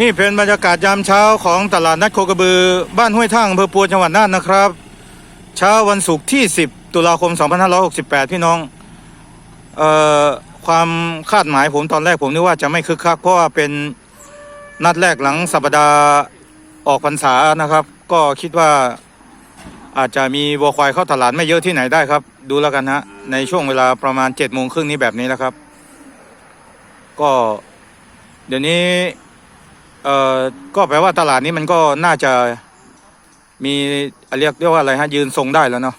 นี่เป็นบรรยากาศยามเช้าของตลาดนัดโคกระบือ บ้านห้วยท่างอำเภอปัวจังหวัดน่านนะครับ เช้าวันศุกร์ที่ 10 ตุลาคม 2568 พี่น้องเอ่อความคาดหมายผมตอนแรกผมนึกว่าจะไม่คึกคักเพราะว่าเป็นนัดแรกหลังสัปดาห์ออกพรรษานะครับ ก็คิดว่าอาจจะมีวัวควายเข้าตลาดไม่เยอะที่ไหนได้ครับ ดูแล้วกันฮะในช่วงเวลาประมาณ7จ็ดโมงครึ่งนี้แบบนี้แล้วครับ ก็เดี๋ยวนี้ เอ่อก็แปลว่าตลาดนี้มันก็น่าจะมีเรียกเรียกว่าอะไรฮะยืนทรงได้แล้วเนาะ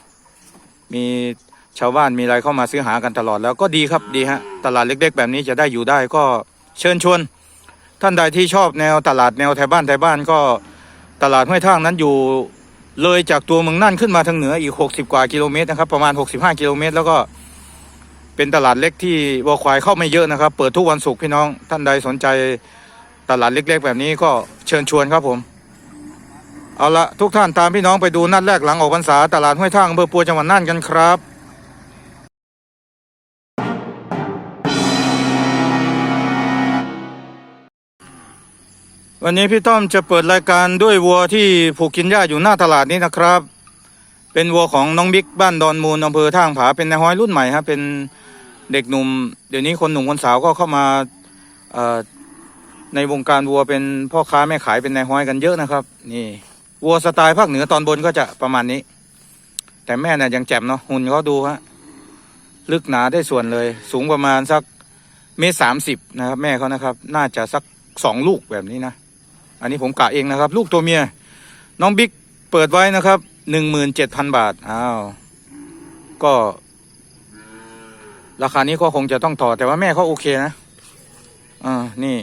มีชาวบ้านมีอะไรเข้ามาซื้อหากันตลอดแล้วก็ดีครับดีฮะตลาดเล็ก ๆ แบบนี้จะได้อยู่ได้ก็เชิญชวน ท่านใดที่ชอบแนวตลาดแนวไทยบ้านไทยบ้านก็ตลาดห้วยท่างนั้นอยู่เลยจากตัวเมืองน่านขึ้นมาทางเหนืออีก 60 กว่ากิโลเมตรนะครับประมาณ 65 กิโลเมตร แล้วก็เป็นตลาดเล็กที่วัวควายเข้าไม่เยอะนะครับ เปิดทุกวันศุกร์พี่น้องท่านใดสนใจ ตลาดเล็ก ๆ แบบนี้ก็เชิญชวนครับผม เอาละทุกท่านตามพี่น้องไปดูนัดแรกหลังออกพรรษาตลาดห้วยท่างอำเภอปัวจังหวัดน่านกันครับวันนี้พี่ต้อมจะเปิดรายการด้วยวัวที่ผูกกินหญ้าอยู่หน้าตลาดนี้นะครับ เป็นวัวของน้องบิ๊กบ้านดอนมูลอำเภอท่างผาเป็นนายห้อยรุ่นใหม่ครับเป็นเด็กหนุ่ม เดี๋ยวนี้คนหนุ่มคนสาวก็เข้ามา ในวงการวัวเป็นพ่อค้าแม่ขายเป็นนายห้อยกันเยอะนะครับ นี่วัวสไตล์ภาคเหนือตอนบนก็จะประมาณนี้ แต่แม่เนี่ยยังแจ่มเนาะหุ่นเขาดูฮะลึกหนาได้ส่วนเลย สูงประมาณสักเมตรสามสิบนะครับแม่เขานะครับ น่าจะสักสองลูกแบบนี้นะ อันนี้ผมกะเองนะครับ ลูกตัวเมีย น้องบิ๊กเปิดไว้นะครับหนึ่งหมื่นเจ็ดพันบาทอ้าวก็ ราคานี้ก็คงจะต้องต่อแต่ว่าแม่เขาโอเคนะอ่านี่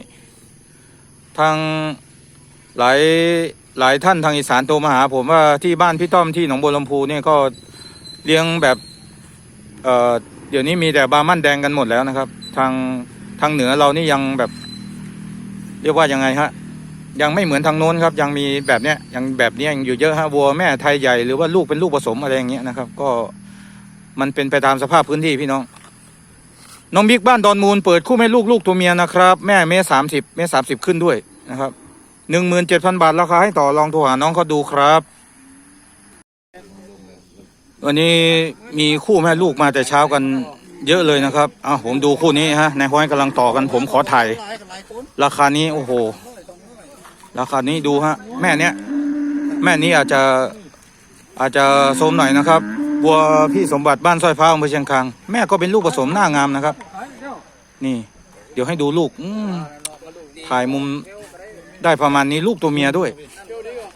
ทางหลายหลายท่านทางอีสานโทรมาหา ผมว่าที่บ้านพี่ต้อมที่หนองบัวลำพูเนี่ยก็เลี้ยงแบบเอ่อเดี๋ยวนี้มีแต่บามันแดงกันหมดแล้วนะครับ ทางทางเหนือเรานี่ยังแบบ เรียกว่ายังไงฮะยังไม่เหมือนทางโน้นครับ ยังมีแบบเนี้ยยังแบบเนี้ยยังอยู่เยอะฮะวัวแม่ไทยใหญ่หรือว่าลูกเป็นลูกผสมอะไรอย่างเงี้ยนะครับ ก็มันเป็นไปตามสภาพพื้นที่พี่น้อง น้องบิ๊กบ้านดอนมูลเปิดคู่แม่ลูกลูกตัวเมียนะครับ แม่เมสสามสิบเมสสามสิบขึ้นด้วยนะครับหนึ่งหมื่นเจ็ดพันบาทราคาให้ต่อลองโทรหาน้องเขาดูครับ วันนี้มีคู่แม่ลูกมาแต่เช้ากันเยอะเลยนะครับอ้าผมดูคู่นี้ฮะนายห้อยกำลังต่อกันผมขอถ่ายราคานี้โอ้โห ราคานี้ดูฮะ แม่เนี้ย แม่นี้อาจจะอาจจะโสมหน่อยนะครับ บัวพี่สมบัติบ้านสร้อยฟ้าอำเภอเชียงคานแม่ก็เป็นลูกผสมหน้างามนะครับ นี่ เดี๋ยวให้ดูลูกอืมถ่ายมุมได้ประมาณนี้ลูกตัวเมียด้วย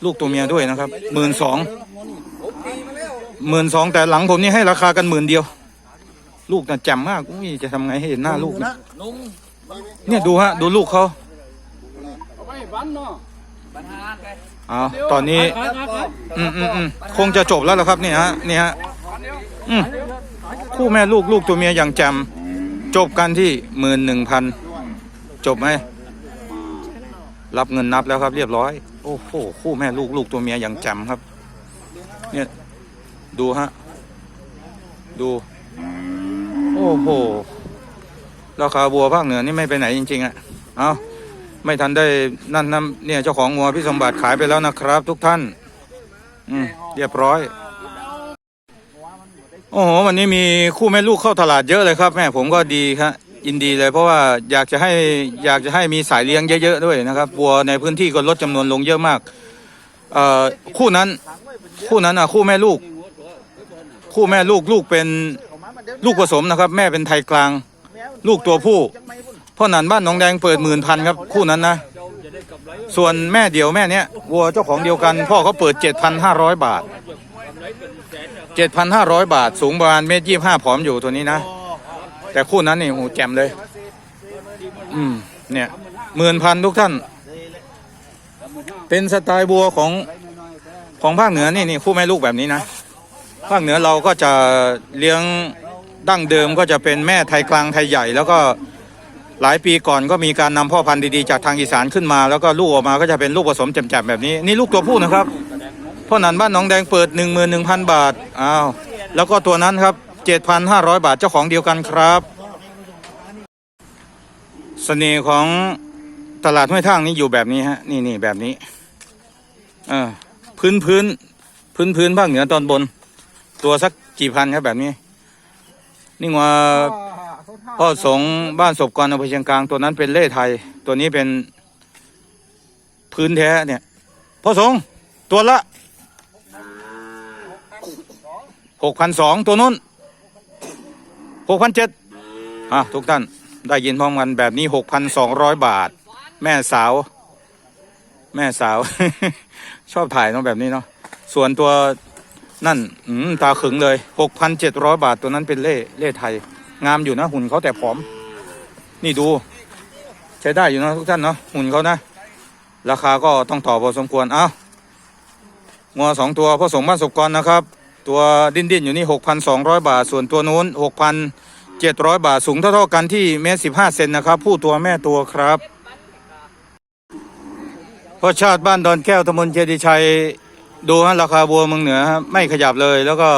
ลูกตัวเมียด้วยนะครับหมื่นสองหมื่นสองแต่หลังผมนี่ให้ราคากันหมื่นเดียว ลูกน่ะแจ่มมากอุ้ยจะทำไงให้เห็นหน้าลูกเนี่ยเนี่ยดูฮะดูลูกเขาเอาตอนนี้ อืมอืมอืมคงจะจบแล้วล่ะครับนี่ฮะนี่ฮะ อืมคู่แม่ลูกลูกตัวเมียอย่างจ่มจบกันที่หมื่นหนึ่งพันจบไหมรับเงินนับแล้วครับ เรียบร้อย โอ้โหคู่แม่ลูกลูกตัวเมียอย่างจ่มครับ เนี่ยดูฮะดู โอ้โหราคาวัวภาคเหนือนี่ไม่ไปไหนจริง ๆอะ่ะเอาไม่ทันได้นั่นนั่นเนี่ยเจ้าของวัวพี่สมบัติขายไปแล้วนะครับ ทุกท่าน อืมเรียบร้อย โอ้โหวันนี้มีคู่แม่ลูกเข้าตลาดเยอะเลยครับ แม่ผมก็ดีครับยินดีเลย เพราะว่าอยากจะให้อยากจะให้มีสายเลี้ยงเยอะๆด้วยนะครับวัวในพื้นที่ก็ลดจำนวนลงเยอะมากเอ่อคู่นั้น คู่นั้นอะคู่แม่ลูก คู่แม่ลูกลูกเป็นลูกผสมนะครับ แม่เป็นไทยกลาง ลูกตัวผู้พ่อหนันบ้านหนองแดงเปิดหมื่นพันครับ คู่นั้นนะส่วนแม่เดียวแม่เนี้ยวัวเจ้าของเดียวกัน พ่อเขาเปิดเจ็ดพันห้าร้อยบาท เจ็ดพันห้าร้อยบาท สูงประมาณเมตรยี่ห้าผอมอยู่ตัวนี้นะ แต่คู่นั้นนี่โอ้โหแจ่มเลย อืม เนี่ยหมื่นพันทุกท่าน เป็นสไตล์บัวของของภาคเหนือนี่นี่คู่แม่ลูกแบบนี้นะ ภาคเหนือเราก็จะเลี้ยงดั้งเดิมก็จะเป็นแม่ไทยกลางไทยใหญ่ แล้วก็หลายปีก่อนก็มีการนำพ่อพันธุ์ดีๆจากทางอีสานขึ้นมา แล้วก็ลูกออกมาก็จะเป็นลูกผสมแจ่มๆแบบนี้ นี่ลูกตัวผู้นะครับ พ่อหนันบ้านหนองแดงเปิดหนึ่งหมื่นหนึ่งพันบาทอ้าวแล้วก็ตัวนั้นครับเจ็ดพันห้าร้อยบาทเจ้าของเดียวกันครับเสน่ห์ของตลาดห้วยทางนี้อยู่แบบนี้ฮะนี่นี่แบบนี้เออพื้นพื้นพื้นพื้นภาคเหนือตอนบน ตัวสักกี่พันครับแบบนี้ นี่ว่าพ่อสงบ้านศพกรอำเภอเชียงกลางตัวนั้นเป็นเล่ไทย ตัวนี้เป็นพื้นแท้เนี่ยพ่อสงตัวละ หกพันสองตัวนู้นหกพันเจ็ดอะทุกท่านได้ยินพร้อมกันแบบนี้หกพันสองร้อยบาท แม่สาว แม่สาว ชอบถ่ายเนาะแบบนี้เนาะส่วนตัวนั่นอืมตาขึงเลยหกพันเจ็ดร้อยบาทตัวนั้นเป็นเล่เล่ไทย งามอยู่นะหุ่นเขาแต่ผอม นี่ดู ใช้ได้อยู่นะทุกท่านเนาะหุ่นเขานะ ราคาก็ต้องต่อพอสมควรเอ้างัวสองตัวผสมบ้านศพกรนะครับ ตัวดิ้นดิ้นๆอยู่นี่หกพันสองร้อยบาท ส่วนตัวนู้นหกพันเจ็ดร้อยบาท สูงเท่าๆกันที่เมตรสิบห้าเซนนะครับ ผู้ตัวแม่ตัวครับพ่อชาติบ้านดอนแก้วตำบลเจดีชัย ดูฮะราคาบัวเมืองเหนือ ไม่ขยับเลยแล้วก็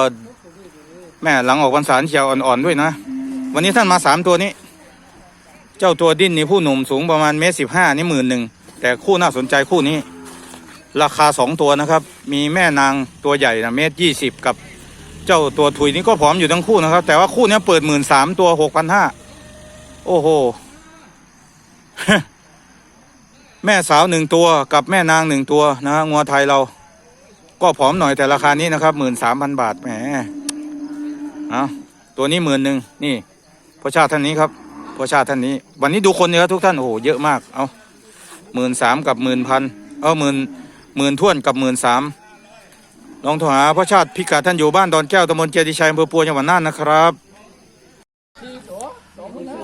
แม่หลังออกพรรษาเขียวอ่อนๆด้วยนะ วันนี้ท่านมาสามตัวนี้ เจ้าตัวดิ้นนี่ผู้หนุ่มสูงประมาณเมตรสิบห้านี่หมื่นหนึ่งแต่คู่น่าสนใจคู่นี้ ราคาสองตัวนะครับ มีแม่นางตัวใหญ่นะเมตรยี่สิบกับเจ้าตัวถุยนี่ก็ผอมอยู่ทั้งคู่นะครับ แต่ว่าคู่นี้เปิดหมื่นสามตัวหกพันห้าโอ้โห แม่สาวหนึ่งตัวกับแม่นางหนึ่งตัวนะฮะงัวไทยเรา ก็ผอมหน่อยแต่ราคานี้นะครับหมื่นสามพันบาทแหมเอาตัวนี้หมื่นหนึ่งนี่พ่อชาติท่านนี้ครับพ่อชาติท่านนี้ วันนี้ดูคนเยอะทุกท่านโอ้โหเยอะมากเอาหมื่นสามกับหมื่นพันเออหมื่น หมื่นท่วนกับหมื่นสามลองโทรหาพ่อชาติพิกัดท่านอยู่บ้านดอนแก้วตำบลเจดีชัยอำเภอปัวจังหวัดน่านนะครับ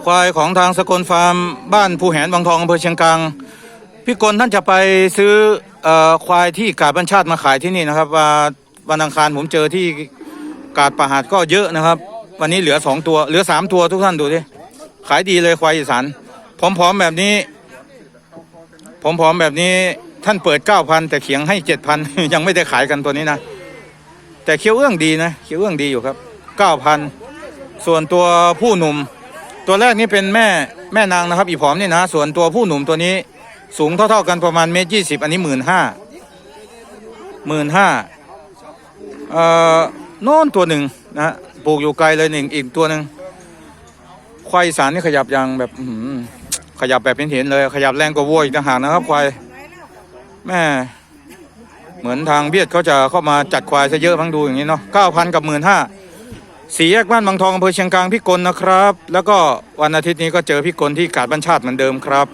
ควายของทางสกลฟาร์มบ้านภูแหนบางทองอำเภอเชียงกลางพี่กลท่านจะไปซื้อเอ่อควายที่กาดบัญชาติมาขายที่นี่นะครับว่าวันอังคารผมเจอที่กาดประหาดก็เยอะนะครับ วันนี้เหลือสองตัวเหลือสามตัวทุกท่านดูดิขายดีเลยควายอีสานพร้อมๆแบบนี้ผมผอมๆแบบนี้ ท่านเปิดเก้าพันแต่เขียงให้เจ็ดพันยังไม่ได้ขายกันตัวนี้นะ แต่เคี้ยวเอื้องดีนะเคี้ยวเอื้องดีอยู่ครับเก้าพันส่วนตัวผู้หนุ่ม ตัวแรกนี่เป็นแม่แม่นางนะครับอีผอมนี่นะ ส่วนตัวผู้หนุ่มตัวนี้สูงเท่าๆกันประมาณเมตรยี่สิบอันนี้หมื่นห้าหมื่นห้าเอ่อโน่นตัวหนึ่งนะปลูกอยู่ไกลเลยหนึ่งอีกตัวหนึ่งควายสารนี่ขยับอย่างแบบขยับแบบเห็นๆเลย ขยับแรงกว่าวัวอีกต่างหากนะครับควาย แม่เหมือนทางเบียดเขาจะเข้ามาจัดควายซะเยอะพังดูอย่างนี้เนาะเก้าพันกับหมื่นห้าสีแยกบ้านบางทองอำเภอเชียงกลางพี่กลนะครับ แล้วก็วันอาทิตย์นี้ก็เจอพี่กลที่กาดบัญชาติเหมือนเดิมครับ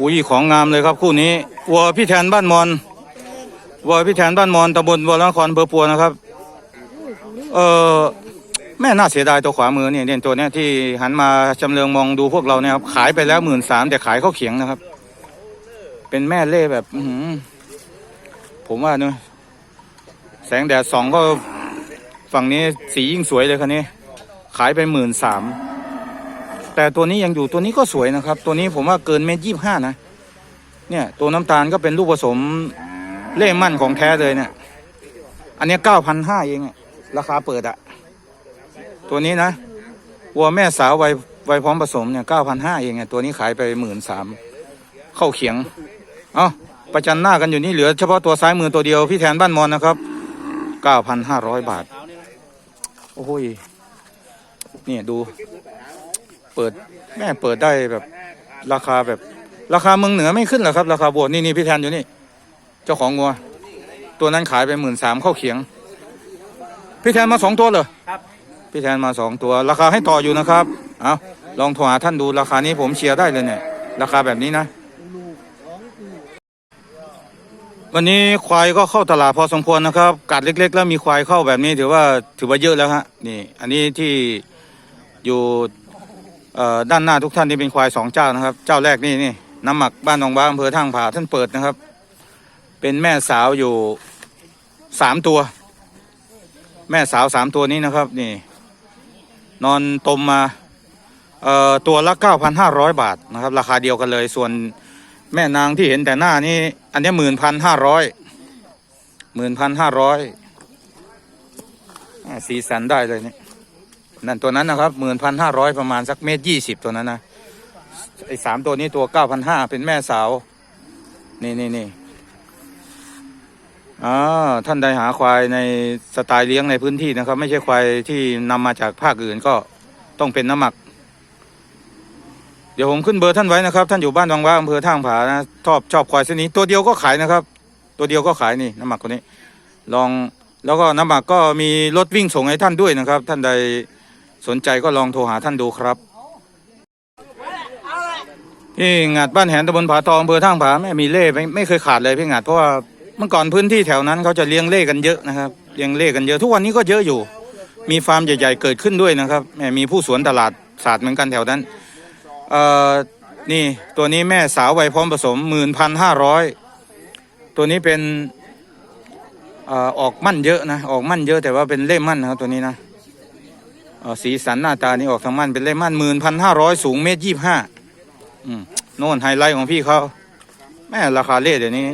อุ้ยของงามเลยครับคู่นี้วัวพี่แทนบ้านมอนวัวพี่แทนบ้านมอนตำบลวัวละครอำเภอปัวนะครับ เออแม่น่าเสียดายตัวขวามือเนี่ยเนี่ยตัวเนี้ยที่หันมาจำเรืองมองดูพวกเราเนี่ยครับขายไปแล้วหมื่นสามแต่ขายเข้าเขียงนะครับ เป็นแม่เล่แบบอืผมว่าเนอะแสงแดดสองก็ฝั่งนี้สียิ่งสวยเลยคันนี้ ขายไปหมื่นสามแต่ตัวนี้ยังอยู่ตัวนี้ก็สวยนะครับ ตัวนี้ผมว่าเกินเมตรยี่ห้านะ เนี่ยตัวน้ำตาลก็เป็นลูกผสมเล่มั่นของแท้เลยเนี่ย อันนี้เก้าพันห้าเองอะราคาเปิดอะตัวนี้นะวัวแม่สาววัยวัยพร้อมผสมเนี่ยเก้าพันห้าเองเนี่ยตัวนี้ขายไปหมื่นสามเข้าเขียง เอาประจันหน้ากันอยู่นี่เหลือเฉพาะตัวซ้ายมือตัวเดียวพี่แทนบ้านมอนนะครับเก้าพันห้าร้อยบาท โอ้ยเนี่ยดู เปิดแม่เปิดได้แบบราคาแบบราคาเมืองเหนือไม่ขึ้นหรอครับ ราคาบวชนี่นี่พี่แทนอยู่นี่ เจ้าของงัว ตัวนั้นขายไปหมื่นสามเข้าเขียง พี่แทนมาสองตัวเหรอพี่แทนมาสองตัว ราคาให้ต่ออยู่นะครับ เอาลองโทรหาท่านดูราคานี้ผมเชียร์ได้เลยเนี่ย ราคาแบบนี้นะ วันนี้ควายก็เข้าตลาดพอสมควรนะครับกัดเล็ก ๆ แล้วมีควายเข้าแบบนี้ถือว่าถือว่าเยอะแล้วฮะนี่ อันนี้ที่อยู่ด้านหน้าทุกท่านนี่เป็นควายสองเจ้านะครับ เจ้าแรกนี่นี่น้ำหมักบ้านหนองบ้าอำเภอทางผาท่านเปิดนะครับ เป็นแม่สาวอยู่สามตัว แม่สาวสามตัวนี้นะครับ นี่ นอนตมมาตัวละเก้าพันห้าร้อยบาทนะครับ ราคาเดียวกันเลยส่วน แม่นางที่เห็นแต่หน้านี่อันนี้หมื่นพันห้าร้อยหมื่นพันห้าร้อยสีสันได้เลยนี่นั่นตัวนั้นนะครับหมื่นพันห้าร้อยประมาณสักเมตรยี่สิบตัวนั้นนะไอ้สามตัวนี้ตัวเก้าพันห้าเป็นแม่สาว นี่นี่นี่อ่าท่านใดหาควายในสไตล์เลี้ยงในพื้นที่นะครับ ไม่ใช่ควายที่นำมาจากภาคอื่นก็ต้องเป็นน้ำหมัก เดี๋ยวผมขึ้นเบอร์ท่านไว้นะครับ ท่านอยู่บ้านวังว่าอำเภอท่างผานะชอบชอบควายเส้นนี้ ตัวเดียวก็ขายนะครับ ตัวเดียวก็ขายนี่น้ำหมักคนนี้ ลองแล้วก็น้ำหมักก็มีรถวิ่งส่งให้ท่านด้วยนะครับ ท่านใดสนใจก็ลองโทรหาท่านดูครับพี่งัดบ้านแหนตำบลผาทองอำเภอท่างผาไม่มีเล่ไม่ไม่เคยขาดเลยพี่งัดเพราะว่าเมื่อก่อนพื้นที่แถวนั้นเขาจะเลี้ยงเล่กันเยอะนะครับเลี้ยงเล่กันเยอะทุกวันนี้ก็เยอะอยู่ มีฟาร์มใหญ่ ๆ เกิดขึ้นด้วยนะครับแหมมีผู้สวนตลาดศาสตร์เหมือนกันแถวนั้น เอ่อนี่ตัวนี้แม่สาววัยพร้อมผสมหมื่นพันห้าร้อยตัวนี้เป็นออกมั่นเยอะนะออกมั่นเยอะแต่ว่าเป็นเล่มมั่นนะครับตัวนี้นะสีสันหน้าตานี่ออกทางมั่นเป็นเล่มมั่นหมื่นพันห้าร้อยสูงเมตรยี่ห้าโน่นไฮไลท์ของพี่เขาแม่ราคาเล่เดี๋ยวนี้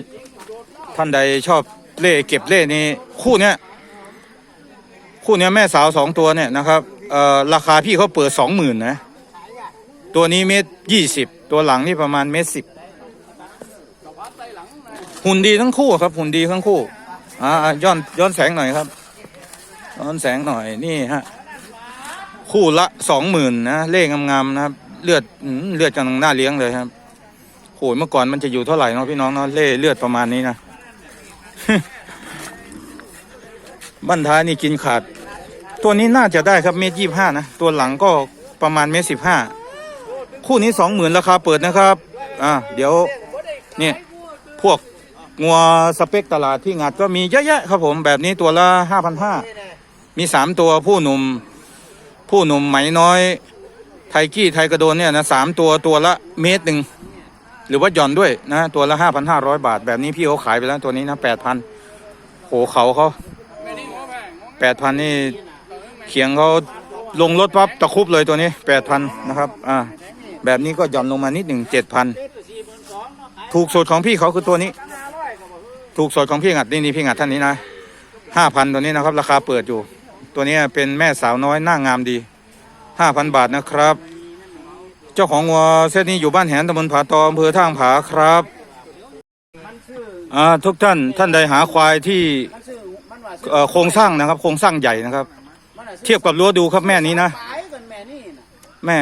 ท่านใดชอบเล่เก็บเล่นี่คู่เนี้ยคู่เนี้ยแม่สาวสองตัวเนี่ยนะครับราคาพี่เขาเปิดสองหมื่นนะ ตัวนี้เมตรยี่สิบตัวหลังนี่ประมาณเมตรสิบหุ่นดีทั้งคู่ครับ หุ่นดีทั้งคู่อ่าย้อนย้อนแสงหน่อยครับ ย้อนแสงหน่อยนี่ฮะคู่ละสองหมื่นนะเล่งามๆนะครับ เลือดเลือดกำลังน่าเลี้ยงเลยครับโหยเมื่อก่อนมันจะอยู่เท่าไหร่เนาะพี่น้องเนาะเล่เลือดประมาณนี้นะบั้นท้ายนี่กินขาด ตัวนี้น่าจะได้ครับเมตรยี่ห้านะ ตัวหลังก็ประมาณเมตรสิบห้า คู่นี้สองหมื่นราคาเปิดนะครับ อ่าเดี๋ยวนี่พวกงัวสเปคตลาดที่งัดก็มีเยอะแยะครับผมแบบนี้ตัวละห้าพันห้ามีสามตัวผู้หนุ่ม ผู้หนุ่มไหมน้อย ไทกี้ไทกระโดนเนี่ยนะสามตัวตัวละเมตรหนึ่งหรือว่าหย่อนด้วยนะตัวละห้าพันห้าร้อยบาท แบบนี้พี่เขาขายไปแล้วตัวนี้นะแปดพันโหเขาเขาแปดพันนี่เขียงเขาลงรถปั๊บตะคุบเลยตัวนี้แปดพันนะครับ อ่า แบบนี้ก็หย่อนลงมานิดหนึ่งเจ็ดพันถูกสุดของพี่เขาคือตัวนี้ ถูกสดของพี่งัดนี่นี่พี่งัดท่านนี้นะห้าพันตัวนี้นะครับ ราคาเปิดอยู่ ตัวนี้เป็นแม่สาวน้อยหน้างามดีห้าพันบาทนะครับ เจ้าของวัวเซตนี้อยู่บ้านแหนตำบลผาตออำเภอท่างผาครับอ่าทุกท่านท่านใดหาควายที่โครงสร้างนะครับ โครงสร้างใหญ่นะครับ เทียบกับรั้วดูครับแม่นี้นะ แม่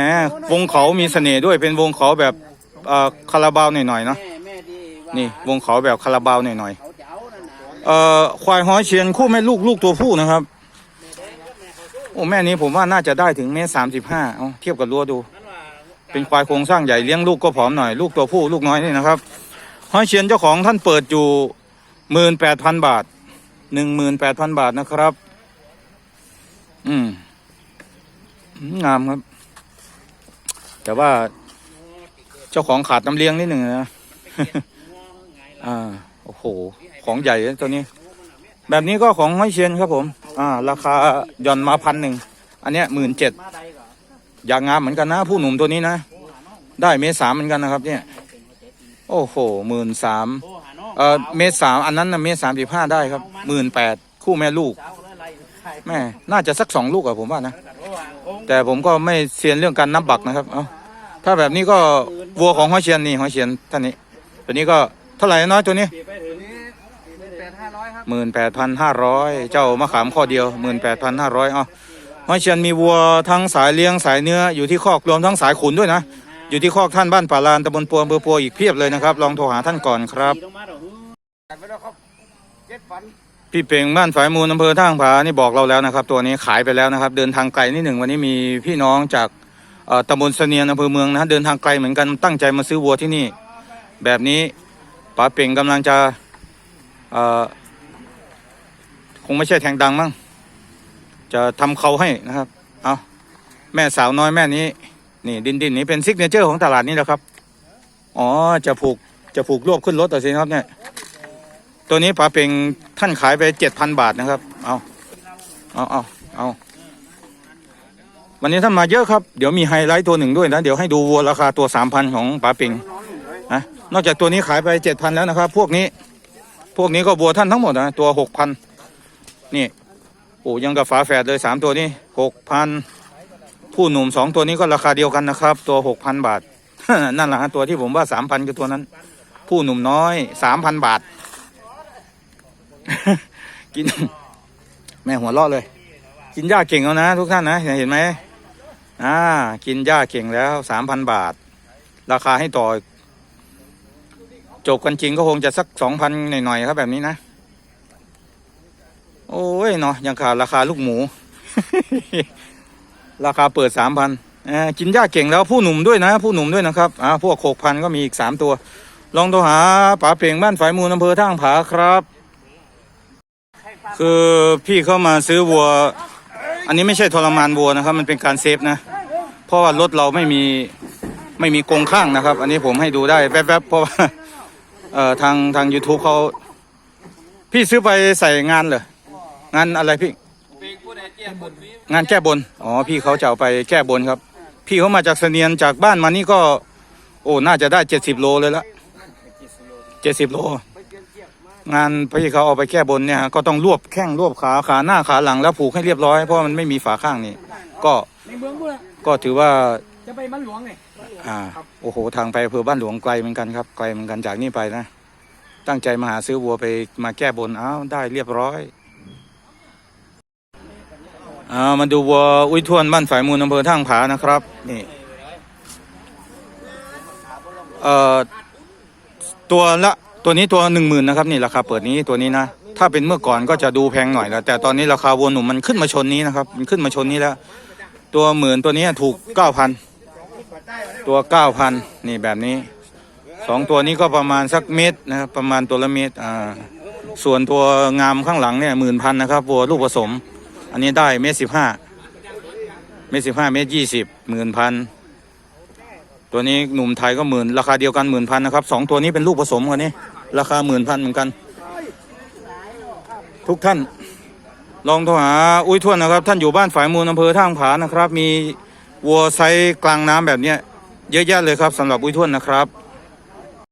วงเขามีเสน่ห์ด้วยเป็นวงเขาแบบเอ่อคาราบาวหน่อยๆเนาะนี่วงเขาแบบคาราบาวหน่อยๆเอ่อควายฮ้อยเชียนคู่แม่ลูกลูกตัวผู้นะครับโอ้แม่นี้ผมว่าน่าจะได้ถึงเมตรสามสิบห้าเอาเทียบกับรั้วดู เป็นควายโครงสร้างใหญ่เลี้ยงลูกก็ผอมหน่อยลูกตัวผู้ลูกน้อยนี่นะครับฮ้อยเชียนเจ้าของท่านเปิดอยู่หมื่นแปดพันบาทหนึ่งหมื่นแปดพันบาทนะครับ อืมงามครับ แต่ว่าเจ้าของขาดน้ำเลี้ยงนิดหนึ่งนะ อ่า โอ้โห ของใหญ่ตัวนี้ แบบนี้ก็ของห้อยเชียนครับผม อ่า ราคาหย่อนมาพันหนึ่ง อันเนี้ยหมื่นเจ็ด อยางงามเหมือนกันนะ ผู้หนุ่มตัวนี้นะ ได้เมตรสามเหมือนกันนะครับ เนี่ย โอ้โหหมื่นสามเอ่อเมตรสามอันนั้นนะเมตรสามสิบห้าได้ครับหมื่นแปดคู่แม่ลูก แม่ น่าจะสักสองลูกอะผมว่านะ แต่ผมก็ไม่เซียนเรื่องการนับบักนะครับ เอา ถ้าแบบนี้ก็วัวของห้อยเชียนนี่ห้อยเชียนท่านนี้ ตัวนี้ก็เท่าไหร่น้อยตัวนี้หมื่นแปดพันห้าร้อยเจ้ามะขามข้อเดียวหมื่นแปดพันห้าร้อยอ๋อห้อยเชียนมีวัวทั้งสายเลี้ยงสายเนื้ออยู่ที่คอกรวมทั้งสายขุนด้วยนะ อยู่ที่คอกท่านบ้านป่าลานตำบลปัวอำเภอปัวอีกเพียบเลยนะครับ ลองโทรหาท่านก่อนครับพี่เป่งบ้านฝายมูลอำเภอท่างผานี่บอกเราแล้วนะครับ ตัวนี้ขายไปแล้วนะครับ เดินทางไกลนิดหนึ่งวันนี้มีพี่น้องจากเอ่อ ตำบลเสนียนอำเภอเมืองนะเดินทางไกลเหมือนกันตั้งใจมาซื้อวัวที่นี่ แบบนี้ป๋าเป่งกำลังจะอ่อคงไม่ใช่แทงดังมั้งจะทำเขาให้นะครับเอาแม่สาวน้อยแม่นี้นี่ดินดินนี้เป็นซิกเนเจอร์ของตลาดนี้แหละครับอ๋อจะผูกจะผูกรวบขึ้นรถต่อสิครับเนี่ยตัวนี้ป๋าเป่งท่านขายไปเจ็ดพันบาทนะครับเอาเอาเอาเอา วันนี้ท่านมาเยอะครับ เดี๋ยวมีไฮไลท์ตัวหนึ่งด้วยนะ เดี๋ยวให้ดูวัวราคาตัวสามพันของป๋าป่งนะนอกจากตัวนี้ขายไปเจ็ดพันแล้วนะครับ พวกนี้ พวกนี้ก็วัวท่านทั้งหมดนะตัวหกพันนี่โอ้ยังกับฝาแฝดเลยสามตัวนี้หกพันผู้หนุ่มสองตัวนี้ก็ราคาเดียวกันนะครับ ตัวหกพันบาท นั่นแหละฮะตัวที่ผมว่าสามพันคือตัวนั้น ผู้หนุ่มน้อยสามพันบาท กิน แม่หัวเราะเลย กินหญ้าเก่งแล้วนะ ทุกท่านนะเห็นไหม อ่ากินหญ้าเก่งแล้วสามพันบาท ราคาให้ต่อ จบกันจริงก็คงจะสักสองพันหน่อยๆครับแบบนี้นะ โอ้ยเนาะยังขาดราคาลูกหมู ราคาเปิดสามพันกินหญ้าเก่งแล้วผู้หนุ่มด้วยนะ ผู้หนุ่มด้วยนะครับอ่าพวกโขกพันก็มีอีกสามตัว ลองโทรหาป๋าเป่งบ้านฝายมูลอำเภอท่างผาครับ คือพี่เข้ามาซื้อวัว อันนี้ไม่ใช่ทรมานวัวนะครับ มันเป็นการเซฟนะ เพราะว่ารถเราไม่มีไม่มีกงข้างนะครับ อันนี้ผมให้ดูได้แวบๆเพราะว่าเอ่อทางทาง YouTube เขาพี่ซื้อไปใส่งานเหรองานอะไรพี่ งานแก้บนอ๋อพี่เขาจะเอาไปแก้บนครับ พี่เขามาจากเสนียนจากบ้านมานี่ก็ โอ้น่าจะได้เจ็ดสิบโลเลยละเจ็ดสิบโล งานพี่เขาเอาไปแก้บนเนี่ยฮะก็ต้องรวบแข้งรวบขาขาหน้าขาหลังแล้วผูกให้เรียบร้อยเพราะมันไม่มีฝาข้างนี่ก็ในเมืองพูดอะก็ถือว่าจะไปบ้านหลวงไงอ่าโอ้โหทางไปอำเภอบ้านหลวงไกลเหมือนกันครับไกลเหมือนกันจากนี่ไปนะ ตั้งใจมาหาซื้อวัวไปมาแก้บนอ้าวได้เรียบร้อยอ่ามาดูวัวอุ้ยทวนบ้านฝ่ายมูลอำเภอท่างผานะครับนี่เอ่อตัวละ ตัวนี้ตัวหนึ่งหมื่นนะครับนี่ราคาเปิดนี้ตัวนี้นะ ถ้าเป็นเมื่อก่อนก็จะดูแพงหน่อยแล้วแต่ตอนนี้ราคาวัวหนุ่มมันขึ้นมาชนนี้นะครับมันขึ้นมาชนนี้แล้ว ตัวหมื่นตัวนี้ถูกเก้าพันตัวเก้าพันนี่แบบนี้สองตัวนี้ก็ประมาณสักเม็ดนะครับประมาณตัวละเม็ดอ่าส่วนตัวงามข้างหลังเนี่ยหมื่นพันนะครับวัวลูกผสม อันนี้ได้เม็ดสิบห้าเม็ดสิบห้าเม็ดยี่สิบหมื่นพันตัวนี้หนุ่มไทยก็หมื่นราคาเดียวกันหมื่นพันนะครับสองตัวนี้เป็นลูกผสมกันนี่ ราคาหมื่นพันเหมือนกัน ทุกท่าน ลองโทรหาอุ้ยทวนนะครับ ท่านอยู่บ้านฝ่ายมูลอำเภอท่างผานะครับ มีวัวไซส์กลางน้ำแบบเนี้ยเยอะแยะเลยครับสำหรับอุ้ยทวนนะครับ